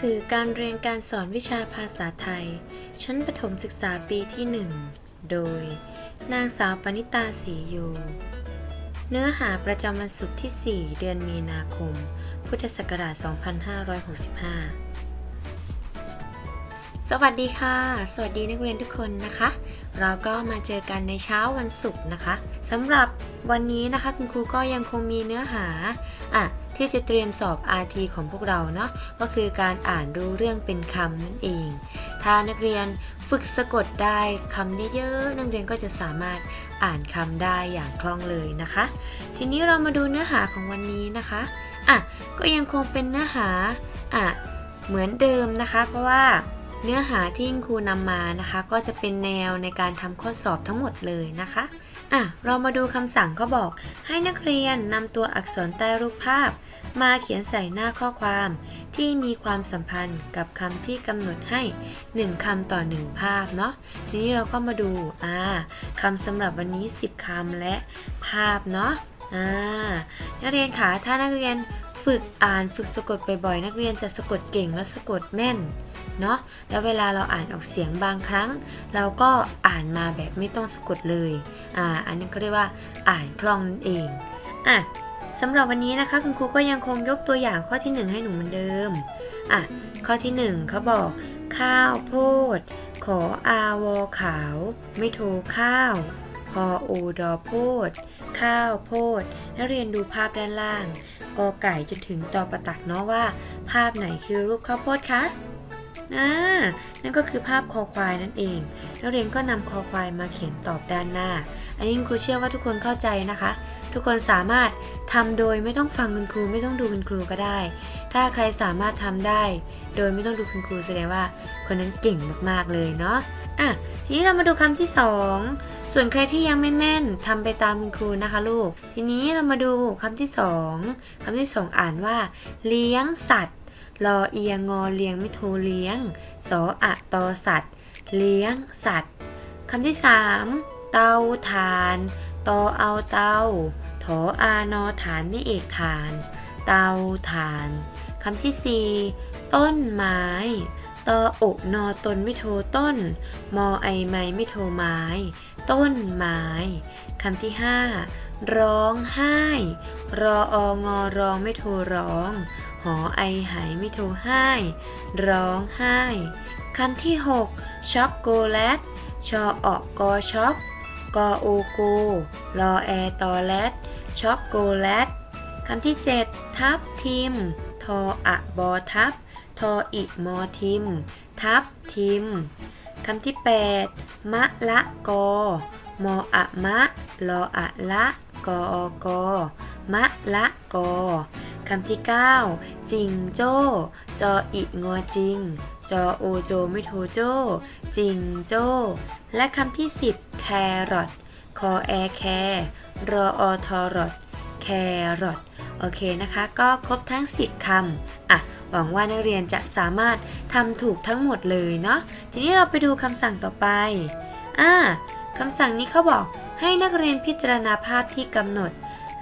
สื่อการเรียนการสอนวิชาภาษาไทย ชั้นประถมศึกษาปีที่ 1 โดย นางสาวปณิตาศรีโย เนื้อหาประจำวันศุกร์ที่ 4 เดือนมีนาคม พุทธศักราช 2565 สวัสดีค่ะ สวัสดีนักเรียนทุกคนนะคะ เราก็มาเจอกันในเช้าวันศุกร์นะคะสำหรับวันนี้นะคะคุณครูก็ยังคงมีเนื้อหาอะ ที่จะเตรียมสอบ RT ของพวกเราเนาะก็คือการอ่านรู้เรื่องเป็นคำนั่นเอง ถ้านักเรียนฝึกสะกดได้คำเยอะๆนักเรียนก็จะสามารถอ่านคำได้อย่างคล่องเลยนะคะ ทีนี้เรามาดูเนื้อหาของวันนี้นะคะอะก็ยังคงเป็นเนื้อหาอะเหมือนเดิมนะคะ เพราะว่าเนื้อหาที่ครูนำมานะคะ ก็จะเป็นแนวในการทำข้อสอบทั้งหมดเลยนะคะอะเรามาดูคำสั่งเขาบอก ให้นักเรียนนำตัวอักษรใต้รูปภาพ มาเขียนใส่หน้าข้อความที่มีความสัมพันธ์กับคำที่กำหนดให้ 1คำต่อ 1 ภาพเนาะทีนี้เราก็มาดูอ่าคำสำหรับวันนี้ 10คำและภาพเนาะอ่านักเรียนคะถ้านักเรียนฝึกอ่านฝึกสะกดบ่อยๆนักเรียนจะสะกดเก่งและสะกดแม่นเนาะแล้วเวลาเราอ่านออกเสียงบางครั้ง เราก็อ่านมาแบบไม่ต้องสะกดเลยอ่าอันนี้ก็เรียกว่าอ่านคล่องนั่นเองอะ สำหรับวันนี้นะคะคุณครูก็ยังคงยกตัวอย่างข้อที่ 1 ให้หนูเหมือนเดิม อะ ข้อที่ 1เขาบอก ข้าวโพด ขออาวอขาว ไม่โทรข้าวพอโอดอโพด ข้าวโพด นักเรียนดูภาพด้านล่างกอไก่จนถึงตอประตักเนาะว่า ภาพไหนคือรูปข้าวโพดคะ อ่านั่นก็คือภาพคอควายนั่นเองนักเรียนก็นำคอควายมาเขียนตอบด้านหน้า อันนี้คุณครูเชื่อว่าทุกคนเข้าใจนะคะ ทุกคนสามารถทำโดยไม่ต้องฟังคุณครูไม่ต้องดูคุณครูก็ได้ ถ้าใครสามารถทำได้ โดยไม่ต้องดูคุณครูแสดงว่า คนนั้นเก่งมากๆเลยเนาะอะทีนี้เรามาดูคำที่สองส่วนใครที่ยังไม่แม่นทำไปตามคุณครูนะคะลูก ทีนี้เรามาดูคำที่สองคำที่สองอ่านว่า เลี้ยงสัตว์ รอเอียงงอเลี้ยงไม่โทเลี้ยง สออะตอสัตว์ เลี้ยงสัตว์คำที่สามเตาถ่านตอเอาเตาถออานอฐานไม่เอกฐาน เตาถ่านคำที่สี่ต้นไม้ตออกนอตนไม่โทต้น มอไอไม้ไม่โทไม้ ต้นไม้คำที่ห้าร้องไห้ รอองอร้องไม่โทร้อง หอไอหายไม่โทรให้ ร้องไห้ คำที่หกช็อกโกแลต ชอออกกอช็อกกอโอโกรอแอตอแลตช็อกโกแลต คำที่ 7 ทับทิม ทออะบอทับ ทออิมอทิม ทับทิม คำที่ 8 มะละกอ มออะมะ ลออะละ กออกอมะละกอ คำที่ 9 จิงโจ้ จออิงอจิง จอโอโจไม่โทโจ้จิงโจ้ และคำที่ 10 แครอทคอแอแครรออทอรอทแครอทโอเคนะคะ ก็ครบทั้ง 10คำอะ หวังว่านักเรียนจะสามารถทำถูกทั้งหมดเลยเนาะ ทีนี้เราไปดูคำสั่งต่อไป อ่าคำสั่งนี้เขาบอกให้นักเรียนพิจารณาภาพที่กำหนด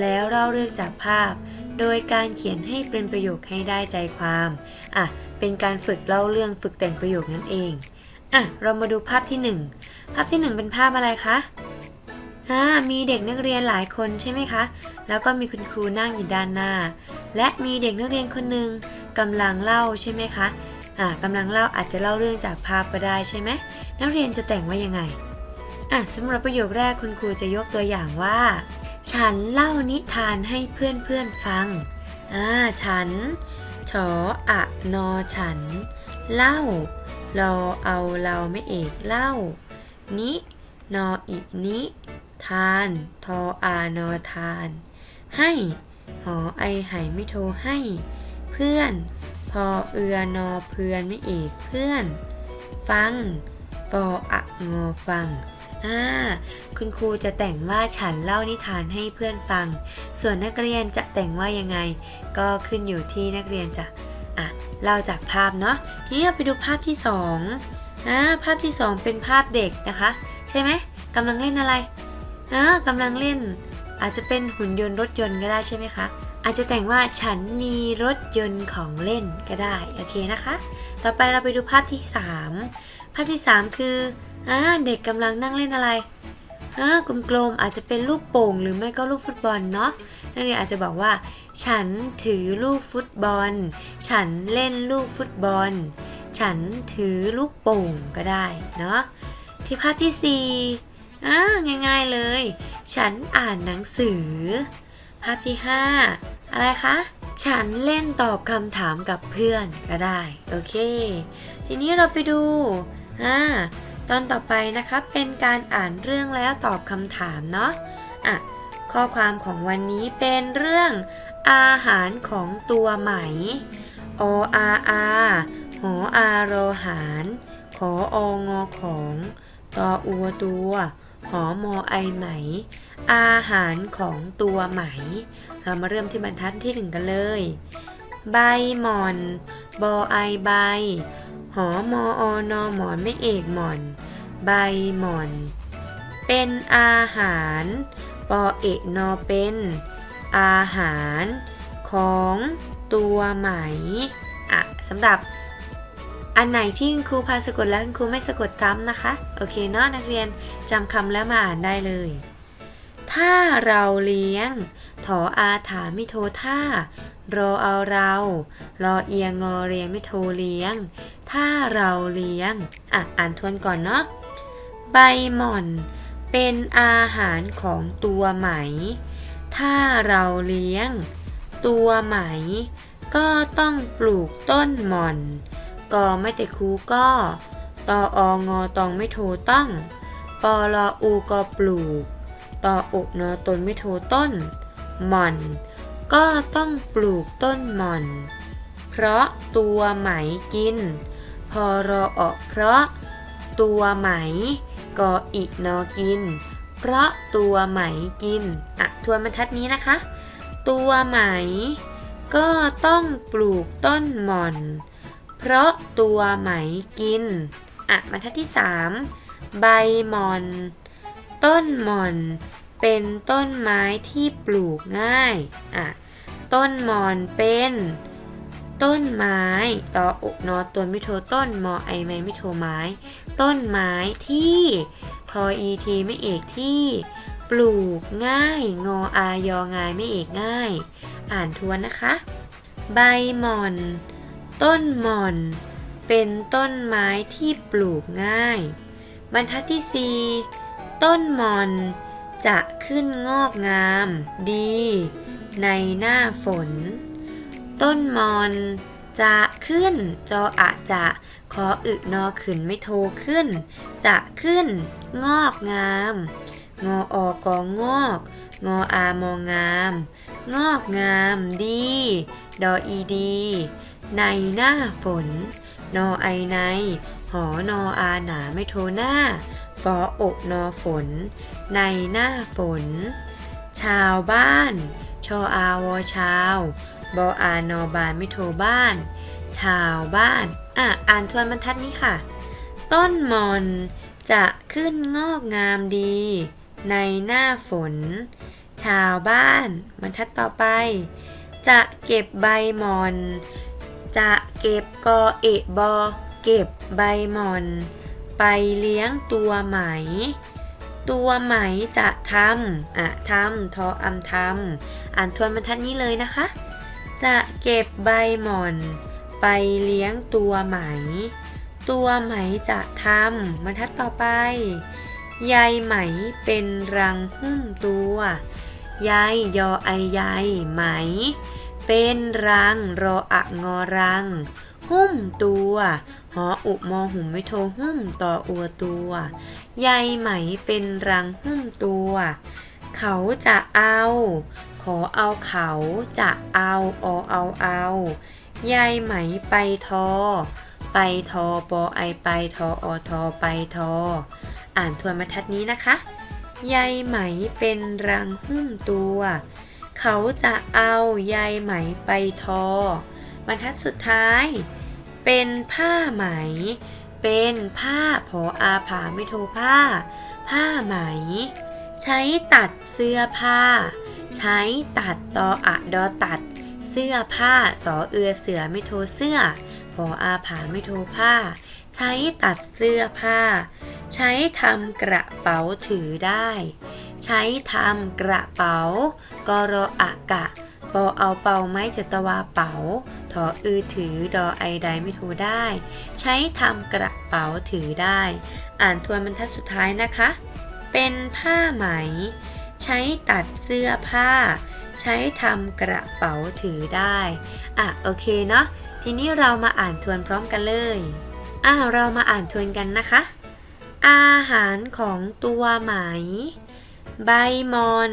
แล้วเล่าเรื่องจากภาพ โดยการเขียนให้เป็นประโยคให้ได้ใจความ อะ เป็นการฝึกเล่าเรื่องฝึกแต่งประโยคนั่นเอง อะ เรามาดูภาพที่หนึ่งภาพที่หนึ่งเป็นภาพอะไรคะอ่ามีเด็กนักเรียนหลายคนใช่ไหมคะ แล้วก็มีคุณครูนั่งอยู่ด้านหน้า และมีเด็กนักเรียนคนหนึ่งกำลังเล่าใช่ไหมคะ อ่ากำลังเล่าอาจจะเล่าเรื่องจากภาพก็ได้ใช่ไหม นักเรียนจะแต่งว่ายังไง อะสำหรับประโยคแรกคุณครูจะยกตัวอย่างว่า ฉันเล่านิทานให้เพื่อนเพื่อนๆฟัง อ่า ฉัน ชออะนอฉัน เล่า รอเอาเราไม่เอกเล่า นินออินิ ทาน ทออานอทาน ให้หอไอไหไม่โทรให้ เพื่อน พอเอือนอเพื่อนไม่เอกเพื่อน ฟังฟออะงอฟัง อ่าคุณครูจะแต่งว่าฉันเล่านิทานให้เพื่อนฟัง ส่วนนักเรียนจะแต่งว่ายังไง ก็ขึ้นอยู่ที่นักเรียนจะอะเล่าจากภาพเนาะทีนี้เราไปดูภาพที่สองอ่าภาพที่สองเป็นภาพเด็กนะคะ ใช่ไหมกำลังเล่นอะไรอ่ากำลังเล่น อาจจะเป็นหุ่นยนต์รถยนต์ก็ได้ใช่ไหมคะอาจจะแต่งว่าฉันมีรถยนต์ของเล่นก็ได้โอเคนะคะ ต่อไปเราไปดูภาพที่ 3 ภาพที่ 3 คืออ่าเด็กกำลังนั่งเล่นอะไรอ่ากลมๆอาจจะเป็นลูกโป่ง หรือไม่ก็ลูกฟุตบอลเนาะนักเรียนอาจจะบอกว่า ฉันถือลูกฟุตบอล ฉันเล่นลูกฟุตบอล ฉันถือลูกโป่งก็ได้เนาะที่ภาพที่4อ่าง่ายๆเลย ฉันอ่านหนังสือ ภาพที่ 5 อะไรคะฉันเล่นตอบคำถามกับเพื่อนก็ได้ โอเค ทีนี้เราไปดู อ่าตอนต่อไปนะคะเป็นการอ่านเรื่องแล้วตอบคำถามเนาะอะข้อความของวันนี้เป็นเรื่องอาหารของตัวไหมออาอาหออาโรหารขอองอของตออัวตัว หอมอไอไหม อาหารของตัวไหม เรามาเริ่มที่บรรทัดที่หนึ่งกันเลย ใบหมอน บอไอใบ หอมออนอหมอนไม่เอกหมอน ใบหมอน เป็นอาหาร ปอเอกนอเป็น อาหาร ของตัวไหมอะสำหรับอันไหนที่ครูพาสะกดแล้วคุณครูไม่สะกดซ้ำนะคะ โอเคเนาะนักเรียนจำคำแล้วมาอ่านได้เลย ถ้าเราเลี้ยง ถออาถามิโทท่า รอเอาเรา รอเอียงงอเรียงไม่โทเลี้ยง ถ้าเราเลี้ยง อะ อ่านทวนก่อนเนาะ ใบหม่อน เป็นอาหารของตัวไหม ถ้าเราเลี้ยง ตัวไหม ก็ต้องปลูกต้นหม่อน กอไม่แต่ครูก็ตอองอตองไม่โทต้องปอลออูก็ปลูก ตออุนอตนไม่โทต้น หม่อน ก็ต้องปลูกต้นหม่อน เพราะตัวไหมกิน พอรอออกเพราะ ตัวไหมกออินอกิน เพราะตัวไหมกิน อะทวนบรรทัดนี้นะคะ ตัวไหม ก็ต้องปลูกต้นหม่อน เพราะตัวไหมกิน อะบรรทัดที่ 3 ใบหม่อน ต้นหม่อน เป็นต้นไม้ที่ปลูกง่ายอะต้นมอนเป็น ต้นไม้ตออุนอตนไม่โทต้นมอไอไมม่โทไม้ ต้นไม้ที่ทออีทีไม่เอกที่ปลูกง่าย งออายองายไม่เอกง่าย อ่านทวนนะคะ ใบหม่อน ต้นหม่อน เป็นต้นไม้ที่ปลูกง่าย บรรทัดที่ 4 ต้นหม่อน จะขึ้นงอกงามดี ในหน้าฝน ต้นมอน จะขึ้น จออะจะขออึนอขึ้นไม่โทขึ้น จะขึ้น งอกงาม งอออกองงอก งออามองาม งอกงามดี ดออีดี ในหน้าฝน นอไอใน หอนออาหนาไม่โทหน้า ฟออกนอฝน ในหน้าฝน ชาวบ้าน ชออาวอชาว บออานอบานไม่โทบ้าน ชาวบ้าน อะ อ่านทวนบรรทัดนี้ค่ะ ต้นมอนจะขึ้นงอกงามดี ในหน้าฝน ชาวบ้านบรรทัดต่อไป จะเก็บใบมอน จะเก็บกอเอะบอเก็บใบมอน ไปเลี้ยงตัวไหม ตัวไหมจะทำอะทำทออำทำอ่านทวนบรรทัดนี้เลยนะคะ จะเก็บใบหม่อน ไปเลี้ยงตัวไหม ตัวไหมจะทำบรรทัดต่อไปใยไหมเป็นรังหุ้มตัวใยยอไอใยไหม เป็นรังรออะงอรัง หุ้มตัวหออุมอหุ่มไม่โทหุ้มต่ออัวตัวใยไหมเป็นรังหุ้มตัว เขาจะเอา ขอเอาเขาจะเอาอเอาเอาใยไหมไปทอ ไปทอปอไอไปทออทอไปทอ อ่านทวนบรรทัดนี้นะคะใยไหมเป็นรังหุ้มตัว เขาจะเอาใยไหมไปทอ บรรทัดสุดท้าย เป็นผ้าไหม เป็นผ้าพออาผาไม่โทผ้า ผ้าไหม ใช้ตัดเสื้อผ้า ใช้ตัดตออะดอตัด เสื้อผ้าสอเอือเสือไม่โทเสื้อพออาผาไม่โทผ้า ใช้ตัดเสื้อผ้า ใช้ทำกระเป๋าถือได้ ใช้ทำกระเป๋ากรออะกะ ปอเอาเป่าไม้จตวาเป๋าทออือถือดอไอใดไม่โทได้ ใช้ทำกระเป๋าถือได้ อ่านทวนบรรทัดสุดท้ายนะคะ เป็นผ้าไหม ใช้ตัดเสื้อผ้า ใช้ทำกระเป๋าถือได้ อะโอเคเนาะ ทีนี้เรามาอ่านทวนพร้อมกันเลยอะเรามาอ่านทวนกันนะคะ อาหารของตัวไหม ใบมอน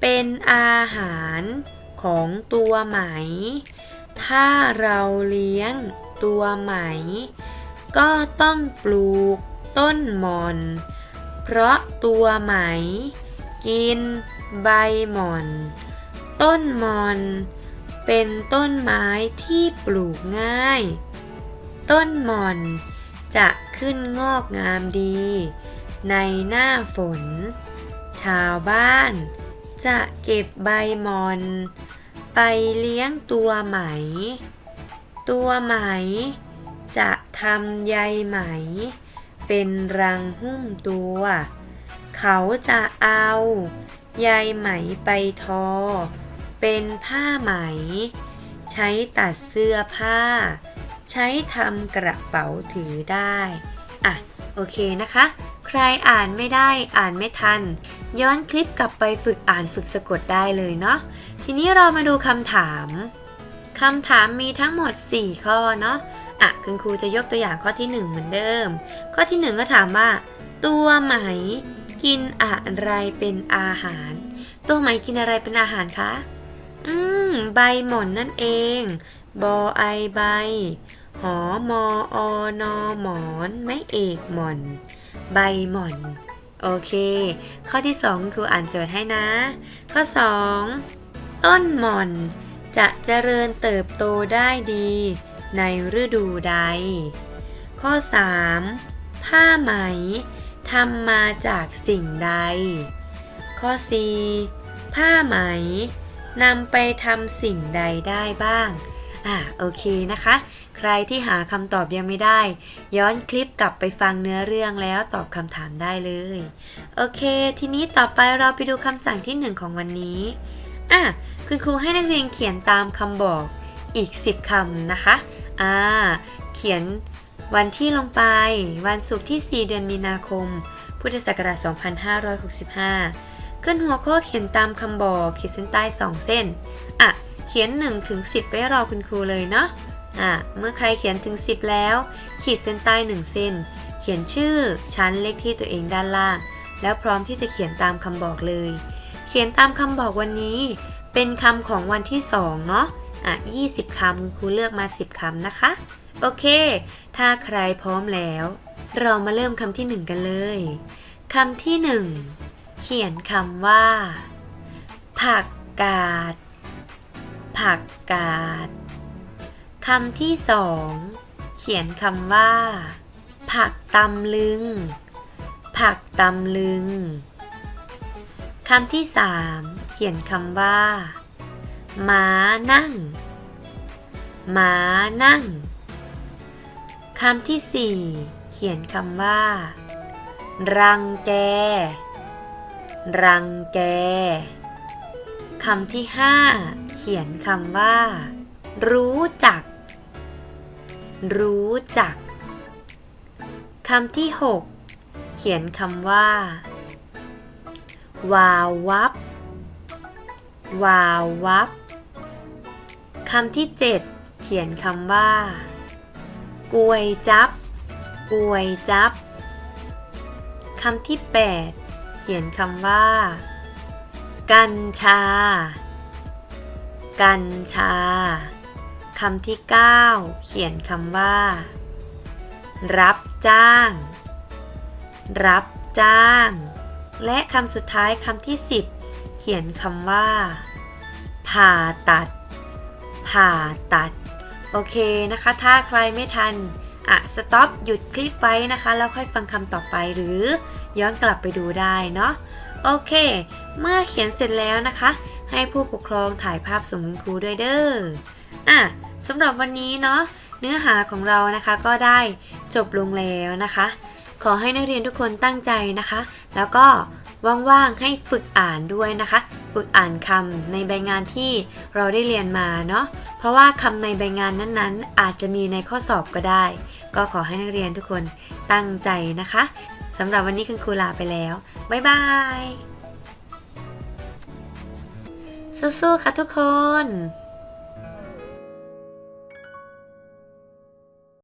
เป็นอาหาร ของตัวไหม ถ้าเราเลี้ยงตัวไหม ก็ต้องปลูกต้นหมอน เพราะตัวไหม กินใบหม่อน ต้นหมอน เป็นต้นไม้ที่ปลูกง่าย ต้นหม่อนจะขึ้นงอกงามดี ในหน้าฝน ชาวบ้านจะเก็บใบหมอน ไปเลี้ยงตัวไหม ตัวไหม จะทำใยไหม เป็นรังหุ้มตัว เขาจะเอาใยไหมไปทอ เป็นผ้าไหม ใช้ตัดเสื้อผ้า ใช้ทำกระเป๋าถือได้ อะ โอเคนะคะ ใครอ่านไม่ได้อ่านไม่ทัน ย้อนคลิปกลับไปฝึกอ่านฝึกสะกดได้เลยเนาะทีนี้เรามาดูคำถามคำถามมีทั้งหมด 4 ข้อเนาะอะคุณครูจะยกตัวอย่างข้อที่ 1 เหมือนเดิม ข้อที่ 1 ก็ถามว่า ตัวไหมกินอะไรเป็นอาหาร ตัวไหมกินอะไรเป็นอาหารคะอืมใบหม่อนนั่นเอง บอไอใบ หอมออนอหมอน ไม่เอกหม่อน ใบหม่อน โอเค ข้อที่ 2ครูอ่านโจทย์ให้นะ ข้อ 2 ต้นหม่อน จะเจริญเติบโตได้ดี ในฤดูใด ข้อ 3 ผ้าไหมทำมาจากสิ่งใด ข้อ 4 ผ้าไหมนำไปทำสิ่งใดได้บ้าง อ่า โอเคนะคะ ใครที่หาคำตอบยังไม่ได้ ย้อนคลิปกลับไปฟังเนื้อเรื่องแล้วตอบคำถามได้เลย โอเค ทีนี้ต่อไปเราไปดูคำสั่งที่หนึ่งของวันนี้อะคุณครูให้นักเรียนเขียนตามคำบอกอีก 10คำนะคะ อ่า เขียนวันที่ลงไป วันศุกร์ที่ 4 เดือนมีนาคม พุทธศักราช 2565 ขึ้นหัวข้อเขียนตามคำบอกขีดเส้นใต้ 2 เส้น อะ เขียน1ถึง10 ไว้รอคุณครูเลยเนาะ อะเมื่อใครเขียนถึง 10 แล้ว ขีดเส้นใต้ 1 เส้น เขียนชื่อชั้นเลขที่ตัวเองด้านล่าง แล้วพร้อมที่จะเขียนตามคำบอกเลย เขียนตามคำบอกวันนี้ เป็นคำของวันที่ 2 เนาะอะ20 คำคุณครูเลือกมา 10 คำนะคะ โอเค ถ้าใครพร้อมแล้ว เรามาเริ่มคำที่ 1 กันเลยคำที่ 1 เขียนคำว่า ผักกาด ผักกาด คำที่สองเขียนคำว่า ผักตำลึง ผักตำลึงคำที่สามเขียนคำว่า ม้านั่ง ม้านั่งคำที่สี่เขียนคำว่า รังแก รังแกคำที่ห้าเขียนคำว่า รู้จัก รู้จัก คำที่หกเขียนคำว่า วาววับ วาววับ คำที่เจ็ดเขียนคำว่า กวยจับ กวยจับ คำที่แปดเขียนคำว่า กัญชา กัญชา คำที่ 9 เขียนคำว่า รับจ้าง รับจ้าง และคำสุดท้ายคำที่ 10 เขียนคำว่า ผ่าตัด ผ่าตัด โอเคนะคะ ถ้าใครไม่ทันอะสต็อปหยุดคลิปไว้นะคะ แล้วค่อยฟังคำต่อไปหรือย้อนกลับไปดูได้เนาะโอเค เมื่อเขียนเสร็จแล้วนะคะ ให้ผู้ปกครองถ่ายภาพส่งคุณครูด้วยเด้ออะ สำหรับวันนี้เนาะเนื้อหาของเรานะคะก็ได้จบลงแล้วนะคะ ขอให้นักเรียนทุกคนตั้งใจนะคะ แล้วก็ว่างๆให้ฝึกอ่านด้วยนะคะ ฝึกอ่านคำในใบงานที่เราได้เรียนมาเนาะเพราะว่าคำในใบงานนั้นๆ อาจจะมีในข้อสอบก็ได้ ก็ขอให้นักเรียนทุกคนตั้งใจนะคะสำหรับวันนี้คุณครูลาไปแล้ว บ๊ายบาย สู้ๆค่ะทุกคน